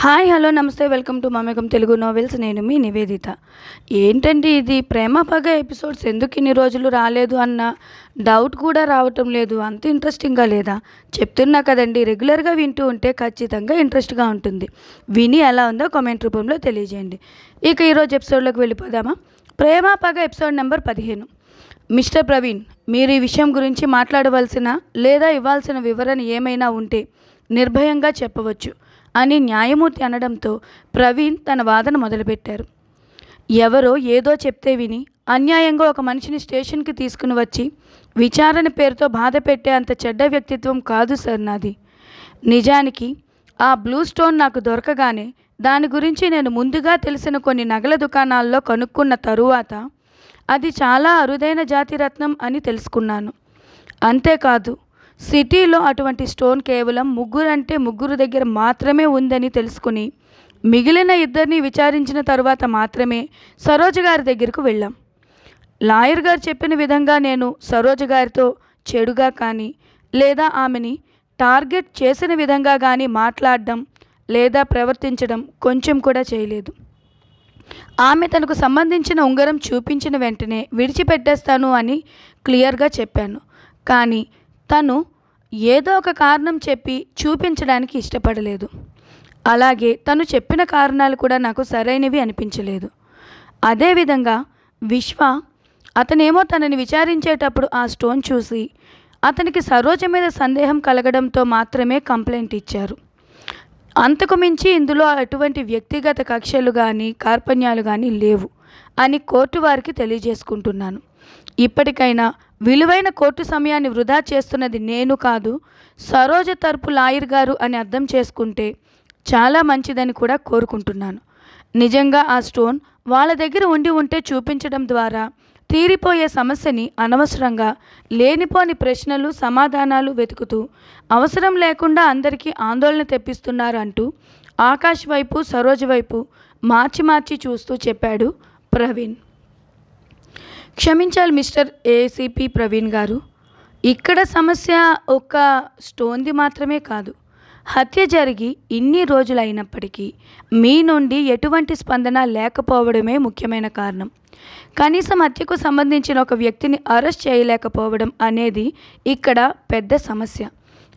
Hi hello నమస్తే welcome to Mamekam Telugu novels నేను మీ నివేదిత. ఏంటండి ఇది? ప్రేమ పగ ఎపిసోడ్స్ ఎందుకు ఇన్ని రోజులు రాలేదు అన్న డౌట్ కూడా రావటం లేదు. అంత ఇంట్రెస్టింగ్గా లేదా? చెప్తున్నా కదండి రెగ్యులర్గా వింటూ ఉంటే ఖచ్చితంగా ఇంట్రెస్ట్గా ఉంటుంది. విని ఎలా ఉందో కామెంట్ రూపంలో తెలియజేయండి. ఇక ఈరోజు ఎపిసోడ్లోకి వెళ్ళిపోదామా? ప్రేమ పగ ఎపిసోడ్ నెంబర్ పదిహేను. మిస్టర్ ప్రవీణ్ మీరు ఈ విషయం గురించి మాట్లాడవలసిన లేదా ఇవ్వాల్సిన వివరణ ఏమైనా ఉంటే నిర్భయంగా చెప్పవచ్చు. అని న్యాయమూర్తి అనడంతో ప్రవీణ్ తన వాదన మొదలుపెట్టారు. ఎవరో ఏదో చెప్తే విని అన్యాయంగా ఒక మనిషిని స్టేషన్కి తీసుకుని వచ్చి విచారణ పేరుతో బాధ పెట్టే అంత చెడ్డ వ్యక్తిత్వం కాదు సార్ నాది. నిజానికి ఆ బ్లూ స్టోన్ నాకు దొరకగానే దాని గురించి నేను ముందుగా తెలిసిన కొన్ని నగల దుకాణాల్లో కనుక్కున్న తరువాత అది చాలా అరుదైన జాతి రత్నం అని తెలుసుకున్నాను. అంతేకాదు సిటీలో అటువంటి స్టోన్ కేవలం ముగ్గురు అంటే ముగ్గురు దగ్గర మాత్రమే ఉందని తెలుసుకుని మిగిలిన ఇద్దరిని విచారించిన తర్వాత మాత్రమే సరోజ గారి దగ్గరకు వెళ్ళాం. లాయర్ గారు చెప్పిన విధంగా నేను సరోజ గారితో చెడుగా కానీ లేదా ఆమెని టార్గెట్ చేసిన విధంగా కానీ మాట్లాడడం లేదా ప్రవర్తించడం కొంచెం కూడా చేయలేదు. ఆమె తనకు సంబంధించిన ఉంగరం చూపించిన వెంటనే విడిచిపెట్టేస్తాను అని క్లియర్గా చెప్పాను. కానీ తను ఏదో ఒక కారణం చెప్పి చూపించడానికి ఇష్టపడలేదు. అలాగే తను చెప్పిన కారణాలు కూడా నాకు సరైనవి అనిపించలేదు. అదేవిధంగా విశ్వ అతనేమో తనని విచారించేటప్పుడు ఆ స్టోన్ చూసి అతనికి సరోజ మీద సందేహం కలగడంతో మాత్రమే కంప్లైంట్ ఇచ్చారు. అంతకు మించి ఇందులో అటువంటి వ్యక్తిగత కక్షలు కానీ కార్పణ్యాలు కానీ లేవు అని కోర్టు వారికి తెలియజేసుకుంటున్నాను. ఇప్పటికైనా విలువైన కోర్టు సమయాన్ని వృధా చేస్తున్నది నేను కాదు సరోజ తరపు లాయర్ గారు అని అర్థం చేసుకుంటే చాలా మంచిదని కూడా కోరుకుంటున్నాను. నిజంగా ఆ స్టోన్ వాళ్ళ దగ్గర ఉండి ఉంటే చూపించడం ద్వారా తీరిపోయే సమస్యని అనవసరంగా లేనిపోని ప్రశ్నలు సమాధానాలు వెతుకుతూ అవసరం లేకుండా అందరికీ ఆందోళన తెప్పిస్తున్నారు అంటూ ఆకాష్ వైపు సరోజ్ వైపు మార్చి మార్చి చూస్తూ చెప్పాడు ప్రవీణ్. క్షమించాలి మిస్టర్ ఏసీపీ ప్రవీణ్ గారు. ఇక్కడ సమస్య ఒక స్టోన్ది మాత్రమే కాదు. హత్య జరిగి ఇన్ని రోజులైనప్పటికీ మీ నుండి ఎటువంటి స్పందన లేకపోవడమే ముఖ్యమైన కారణం. కనీసం హత్యకు సంబంధించిన ఒక వ్యక్తిని అరెస్ట్ చేయలేకపోవడం అనేది ఇక్కడ పెద్ద సమస్య.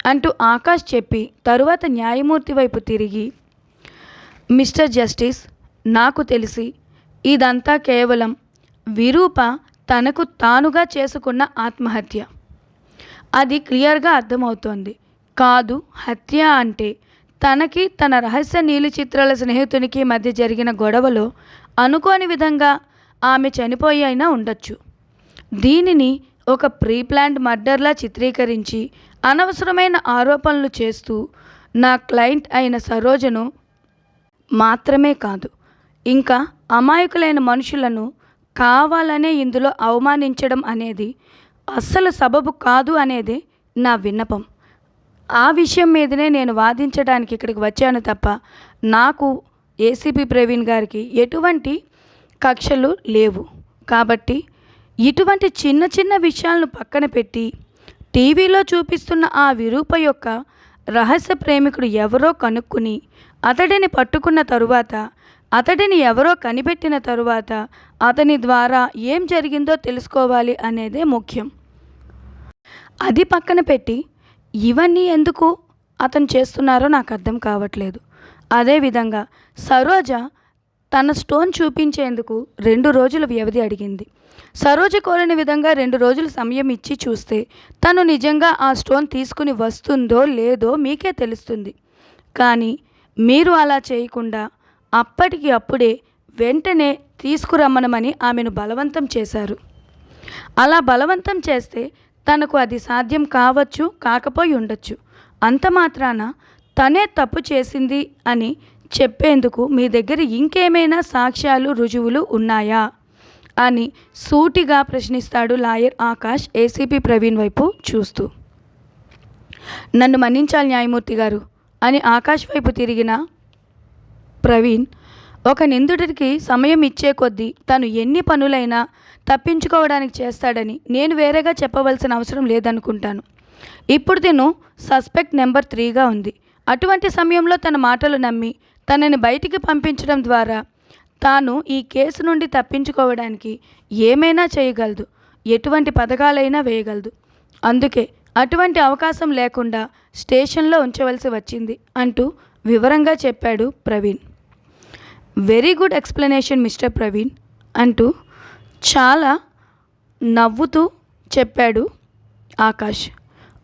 అంటూ ఆకాష్ చెప్పి తరువాత న్యాయమూర్తి వైపు తిరిగి మిస్టర్ జస్టిస్ నాకు తెలిసి ఇదంతా కేవలం విరూప తనకు తానుగా చేసుకున్న ఆత్మహత్య. అది క్లియర్గా అర్థమవుతోంది. కాదు హత్య అంటే తనకి తన రహస్య నీలి చిత్రాల స్నేహితునికి మధ్య జరిగిన గొడవలో అనుకోని విధంగా ఆమె చనిపోయి అయినా ఉండొచ్చు. దీనిని ఒక ప్రీ ప్లాన్డ్ మర్డర్లా చిత్రీకరించి అనవసరమైన ఆరోపణలు చేస్తూ నా క్లయింట్ అయిన సరోజను మాత్రమే కాదు ఇంకా అమాయకులైన మనుషులను కావాలనే ఇందులో అవమానించడం అనేది అస్సలు సబబు కాదు అనేది నా విన్నపం. ఆ విషయం మీదనే నేను వాదించడానికి ఇక్కడికి వచ్చాను తప్ప నాకు ఏసీపీ ప్రవీణ్ గారికి ఎటువంటి కక్షలు లేవు. కాబట్టి ఇటువంటి చిన్న చిన్న విషయాలను పక్కన పెట్టి టీవీలో చూపిస్తున్న ఆ విరూప యొక్క రహస్య ప్రేమికుడు ఎవరో కనుక్కుని అతడిని పట్టుకున్న తరువాత అతడిని ఎవరో కనిపెట్టిన తరువాత అతని ద్వారా ఏం జరిగిందో తెలుసుకోవాలి అనేదే ముఖ్యం. అది పక్కన పెట్టి ఇవన్నీ ఎందుకు అతను చేస్తున్నారో నాకు అర్థం కావట్లేదు. అదేవిధంగా సరోజ తన స్టోన్ చూపించేందుకు రెండు రోజుల వ్యవధి అడిగింది. సరోజ కోరిన విధంగా రెండు రోజులు సమయం ఇచ్చి చూస్తే తను నిజంగా ఆ స్టోన్ తీసుకుని వస్తుందో లేదో మీకే తెలుస్తుంది. కానీ మీరు అలా చేయకుండా అప్పటికి అప్పుడే వెంటనే తీసుకురమ్మనమని ఆమెను బలవంతం చేశారు. అలా బలవంతం చేస్తే తనకు అది సాధ్యం కావచ్చు కాకపోయి ఉండొచ్చు. అంత మాత్రాన తనే తప్పు చేసింది అని చెప్పేందుకు మీ దగ్గర ఇంకేమైనా సాక్ష్యాలు రుజువులు ఉన్నాయా? అని సూటిగా ప్రశ్నిస్తాడు లాయర్ ఆకాష్ ఏసీపీ ప్రవీణ్ వైపు చూస్తూ. నన్ను మన్నించాలి న్యాయమూర్తి గారు అని ఆకాష్ వైపు తిరిగిన ప్రవీణ్ ఒక నిందితుడికి సమయం ఇచ్చే కొద్దీ తను ఎన్ని పనులైనా తప్పించుకోవడానికి చేస్తాడని నేను వేరేగా చెప్పవలసిన అవసరం లేదనుకుంటాను. ఇప్పుడు తిను సస్పెక్ట్ నెంబర్ త్రీగా ఉంది. అటువంటి సమయంలో తన మాటలు నమ్మి తనని బయటికి పంపించడం ద్వారా తాను ఈ కేసు నుండి తప్పించుకోవడానికి ఏమైనా చేయగలదు. ఎటువంటి పథకాలైనా వేయగలదు. అందుకే అటువంటి అవకాశం లేకుండా స్టేషన్లో ఉంచవలసి వచ్చింది అంటూ వివరంగా చెప్పాడు Praveen. Very good explanation mister Praveen అంటూ చాలా నవ్వుతూ చెప్పాడు ఆకాష్.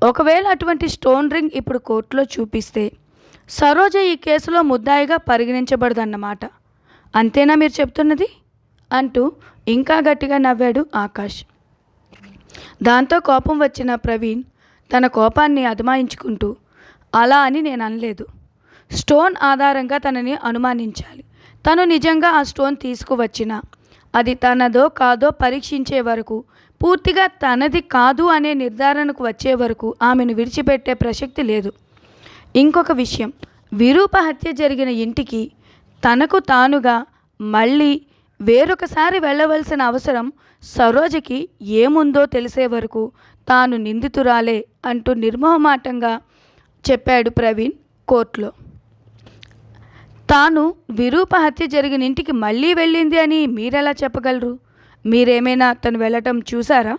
ఒకవేళ అటువంటి స్టోన్ రింగ్ ఇప్పుడు కోర్టులో చూపిస్తే సరోజ ఈ కేసులో ముద్దాయిగా పరిగణించబడదన్నమాట. అంతేనా మీరు చెప్తున్నది? అంటూ ఇంకా గట్టిగా నవ్వాడు ఆకాష్. దాంతో కోపం వచ్చిన ప్రవీణ్ తన కోపాన్ని అదమాయించుకుంటూ అలా అని నేను అనలేదు. స్టోన్ ఆధారంగా తనని అనుమానించాలి. తను నిజంగా ఆ స్టోన్ తీసుకువచ్చిన. అది తనదో కాదో పరీక్షించే వరకు పూర్తిగా తనది కాదు అనే నిర్ధారణకు వచ్చే వరకు ఆమెను విడిచిపెట్టే ప్రసక్తి లేదు. ఇంకొక విషయం విరూప హత్య జరిగిన ఇంటికి తనకు తానుగా మళ్ళీ వేరొకసారి వెళ్ళవలసిన అవసరం సరోజకి ఏముందో తెలిసే వరకు తాను నిందితురాలే అంటూ నిర్మోహమాటంగా చెప్పాడు ప్రవీణ్ కోర్టులో. తాను విరూప హత్య జరిగిన ఇంటికి మళ్ళీ వెళ్ళింది అని మీరెలా చెప్పగలరు? మీరేమైనా తను వెళ్ళటం చూసారా?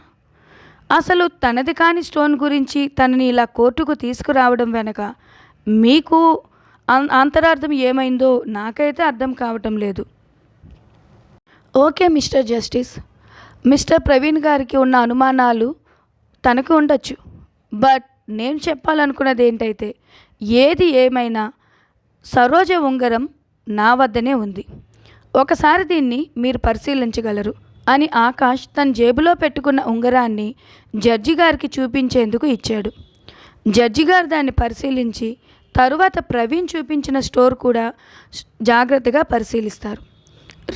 అసలు తనది కాని స్టోన్ గురించి తనని ఇలా కోర్టుకు తీసుకురావడం వెనక మీకు అం- అంతరార్థం ఏమైందో నాకైతే అర్థం కావటం లేదు. Okay mister justice. Mister Praveen గారికి ఉన్న అనుమానాలు తనకు ఉండొచ్చు. బట్ నేను చెప్పాలనుకున్నది ఏంటైతే ఏది ఏమైనా సరోజ ఉంగరం నా వద్దనే ఉంది. ఒకసారి దీన్ని మీరు పరిశీలించగలరు అని ఆకాష్ తన జేబులో పెట్టుకున్న ఉంగరాన్ని జడ్జి గారికి చూపించేందుకు ఇచ్చాడు. జడ్జి గారు దాన్ని పరిశీలించి తరువాత ప్రవీణ్ చూపించిన స్టోర్ కూడా జాగ్రత్తగా పరిశీలిస్తారు.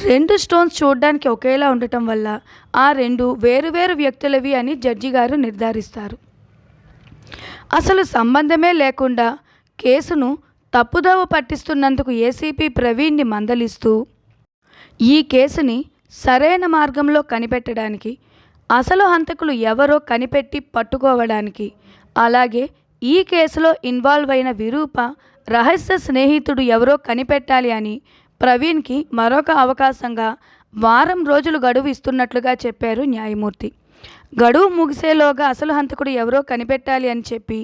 రెండు స్టోన్స్ చూడడానికి ఒకేలా ఉండటం వల్ల ఆ రెండు వేరువేరు వ్యక్తులవి అని జడ్జి గారు నిర్ధారిస్తారు. అసలు సంబంధమే లేకుండా కేసును తప్పుదోవ పట్టిస్తున్నందుకు ఏసీపీ ప్రవీణ్ని మందలిస్తూ ఈ కేసుని సరైన మార్గంలో కనిపెట్టడానికి అసలు హంతకులు ఎవరో కనిపెట్టి పట్టుకోవడానికి అలాగే ఈ కేసులో ఇన్వాల్వ్ అయిన విరూప రహస్య స్నేహితుడు ఎవరో కనిపెట్టాలి అని ప్రవీణ్కి మరొక అవకాశంగా వారం రోజులు గడువు ఇస్తున్నట్లుగా చెప్పారు న్యాయమూర్తి. గడువు ముగిసేలోగా అసలు హంతకుడు ఎవరో కనిపెట్టాలి అని చెప్పి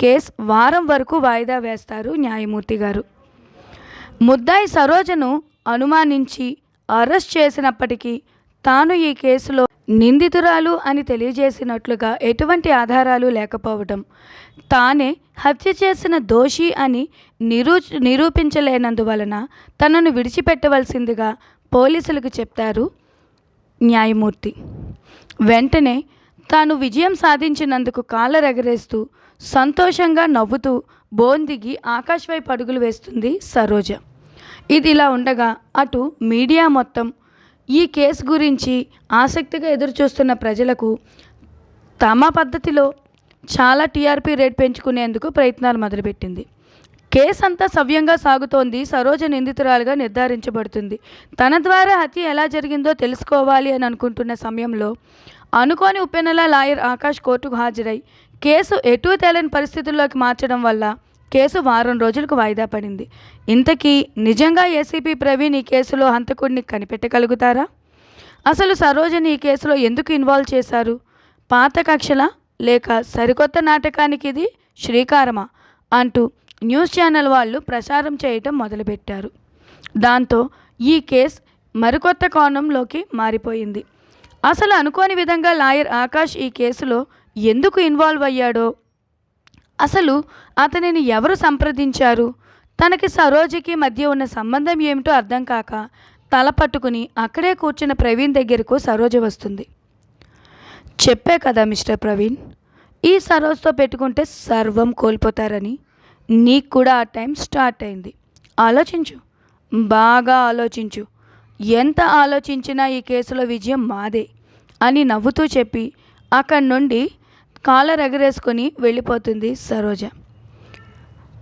కేసు వారం వరకు వాయిదా వేస్తారు న్యాయమూర్తి గారు. ముద్దాయి సరోజను అనుమానించి అరెస్ట్ చేసినప్పటికీ తాను ఈ కేసులో నిందితురాలు అని తెలియజేసినట్లుగా ఎటువంటి ఆధారాలు లేకపోవడం తానే హత్య చేసిన దోషి అని నిరూ నిరూపించలేనందువలన తనను విడిచిపెట్టవలసిందిగా పోలీసులకు చెప్తారు న్యాయమూర్తి. వెంటనే తాను విజయం సాధించినందుకు కాళ్ళరెగరేస్తూ సంతోషంగా నవ్వుతూ బోందిగి ఆకాశ్ వైపు అడుగులు వేస్తుంది సరోజ. ఇది ఇలా ఉండగా అటు మీడియా మొత్తం ఈ కేసు గురించి ఆసక్తిగా ఎదురుచూస్తున్న ప్రజలకు తమ పద్ధతిలో చాలా టీఆర్పీ రేట్ పెంచుకునేందుకు ప్రయత్నాలు మొదలుపెట్టింది. కేసు అంతా సవ్యంగా సాగుతోంది సరోజ నిందితురాలుగా నిర్ధారించబడుతుంది. తన ద్వారా హత్య ఎలా జరిగిందో తెలుసుకోవాలి అని అనుకుంటున్న సమయంలో అనుకోని ఉప్పెనల లాయర్ ఆకాష్ కోర్టుకు హాజరై కేసు ఎటూ తేలని పరిస్థితుల్లోకి మార్చడం వల్ల కేసు వారం రోజులకు వాయిదా పడింది. ఇంతకీ నిజంగా ఏసీపీ ప్రవీణ్ ఈ కేసులో హంతకుడిని కనిపెట్టగలుగుతారా? అసలు సరోజని ఈ కేసులో ఎందుకు ఇన్వాల్వ్ చేశారు? పాత కక్షల? లేక సరికొత్త నాటకానికి ఇది శ్రీకారమా? అంటూ న్యూస్ ఛానల్ వాళ్ళు ప్రసారం చేయటం మొదలుపెట్టారు. దాంతో ఈ కేసు మరికొత్త కోణంలోకి మారిపోయింది. అసలు అనుకోని విధంగా లాయర్ ఆకాష్ ఈ కేసులో ఎందుకు ఇన్వాల్వ్ అయ్యాడో? అసలు అతనిని ఎవరు సంప్రదించారు? తనకి సరోజకి మధ్య ఉన్న సంబంధం ఏమిటో అర్థం కాక తల పట్టుకుని అక్కడే కూర్చున్న ప్రవీణ్ దగ్గరకు సరోజ వస్తుంది. చెప్పే కదా మిస్టర్ ప్రవీణ్ ఈ సరోజ్తో పెట్టుకుంటే సర్వం కోల్పోతారని నీకు కూడా ఆ టైం స్టార్ట్ అయింది. ఆలోచించు బాగా ఆలోచించు. ఎంత ఆలోచించినా ఈ కేసులో విజయం మాదే అని నవ్వుతూ చెప్పి అక్కడి నుండి కాలర్ ఎగరేసుకొని వెళ్ళిపోతుంది సరోజ.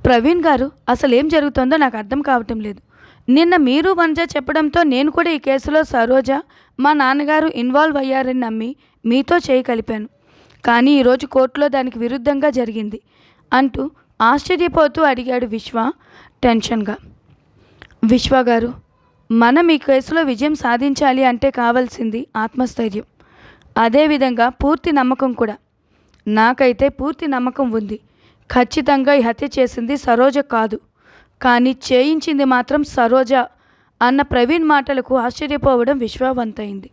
ప్రవీణ్ గారు అసలు ఏం జరుగుతుందో నాకు అర్థం కావటం లేదు. నిన్న మీరు వంజ చెప్పడంతో నేను కూడా ఈ కేసులో సరోజ మా నాన్నగారు ఇన్వాల్వ్ అయ్యారని నమ్మి మీతో చేయి కలిపాను. కానీ ఈరోజు కోర్టులో దానికి విరుద్ధంగా జరిగింది అంటూ ఆశ్చర్యపోతూ అడిగాడు విశ్వ టెన్షన్గా. విశ్వ గారు మనం ఈ కేసులో విజయం సాధించాలి అంటే కావాల్సింది ఆత్మస్థైర్యం. అదేవిధంగా పూర్తి నమ్మకం కూడా. నాకైతే పూర్తి నమ్మకం ఉంది. ఖచ్చితంగా ఈ హత్య చేసింది సరోజ కాదు. కానీ చేయించింది మాత్రం సరోజ అన్న ప్రవీణ్ మాటలకు ఆశ్చర్యపోవడం విశ్వవంతైంది.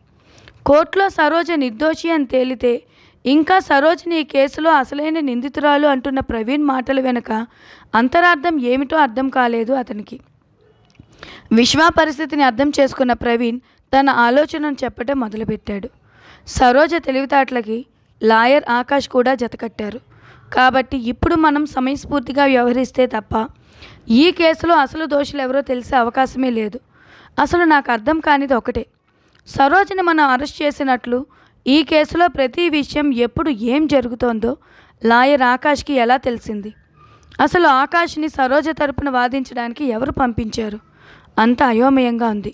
కోర్టులో సరోజ నిర్దోషి అని తేలితే ఇంకా సరోజిని ఈ కేసులో అసలైన నిందితురాలు అంటున్న ప్రవీణ్ మాటల వెనుక అంతరార్థం ఏమిటో అర్థం కాలేదు అతనికి. విశ్వ పరిస్థితిని అర్థం చేసుకున్న ప్రవీణ్ తన ఆలోచనను చెప్పడం మొదలుపెట్టాడు. సరోజ తెలివితేటలకి లాయర్ ఆకాష్ కూడా జతకట్టారు. కాబట్టి ఇప్పుడు మనం సమయస్ఫూర్తిగా వ్యవహరిస్తే తప్ప ఈ కేసులో అసలు దోషులు ఎవరో తెలిసే అవకాశమే లేదు. అసలు నాకు అర్థం కానిది ఒకటే. సరోజని మనం అరెస్ట్ చేసినట్లు ఈ కేసులో ప్రతి విషయం ఎప్పుడు ఏం జరుగుతోందో లాయర్ ఆకాష్కి ఎలా తెలిసింది? అసలు ఆకాష్ని సరోజ తరపున వాదించడానికి ఎవరు పంపించారు? అంత అయోమయంగా ఉంది.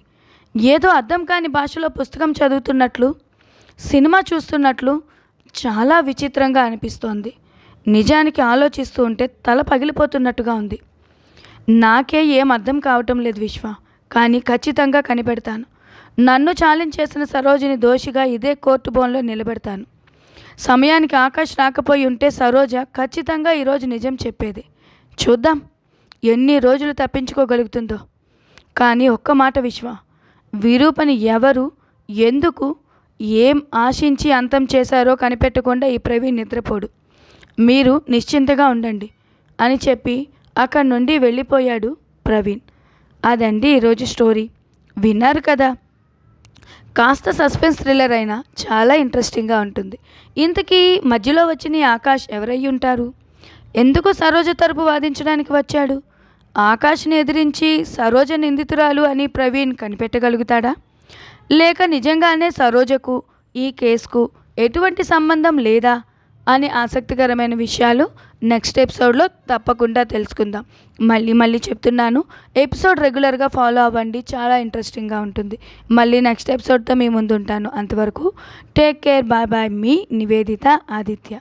ఏదో అర్థం కాని భాషలో పుస్తకం చదువుతున్నట్లు సినిమా చూస్తున్నట్లు చాలా విచిత్రంగా అనిపిస్తోంది. నిజానికి ఆలోచిస్తూ ఉంటే తల పగిలిపోతున్నట్టుగా ఉంది. నాకే ఏం అర్థం కావటం లేదు విశ్వ కానీ ఖచ్చితంగా కనిపెడతాను. నన్ను ఛాలెంజ్ చేసిన సరోజిని దోషిగా ఇదే కోర్టు బోన్లో నిలబెడతాను. సమయానికి ఆకాష్ రాకపోయి ఉంటే సరోజ ఖచ్చితంగా ఈరోజు నిజం చెప్పేది. చూద్దాం ఎన్ని రోజులు తప్పించుకోగలుగుతుందో. కానీ ఒక్క మాట విశ్వ విరూపని ఎవరు ఎందుకు ఏం ఆశించి అంతం చేశారో కనిపెట్టకుండా ఈ ప్రవీణ్ నిద్రపోడు. మీరు నిశ్చింతగా ఉండండి అని చెప్పి అక్కడి నుండి వెళ్ళిపోయాడు ప్రవీణ్. అదండి ఈరోజు స్టోరీ. విన్నారు కదా. కాస్త సస్పెన్స్ థ్రిల్లర్ అయినా చాలా ఇంట్రెస్టింగ్గా ఉంటుంది. ఇంతకీ మధ్యలో వచ్చిన ఆకాష్ ఎవరై ఉంటారు ఎందుకు సరోజ తరపు వాదించడానికి వచ్చాడు? ఆకాష్ని ఎదిరించి సరోజ నిందితురాలు అని ప్రవీణ్ కనిపెట్టగలుగుతాడా? లేక నిజంగానే సరోజకు ఈ కేసుకు ఎటువంటి సంబంధం లేదా? అనే ఆసక్తికరమైన విషయాలు నెక్స్ట్ ఎపిసోడ్లో తప్పకుండా తెలుసుకుందాం. మళ్ళీ మళ్ళీ చెప్తున్నాను ఎపిసోడ్ రెగ్యులర్గా ఫాలో అవ్వండి చాలా ఇంట్రెస్టింగ్గా ఉంటుంది. మళ్ళీ నెక్స్ట్ ఎపిసోడ్తో మీ ముందు ఉంటాను అంతవరకు టేక్ కేర్ బాయ్ బాయ్ మీ నివేదిత ఆదిత్య.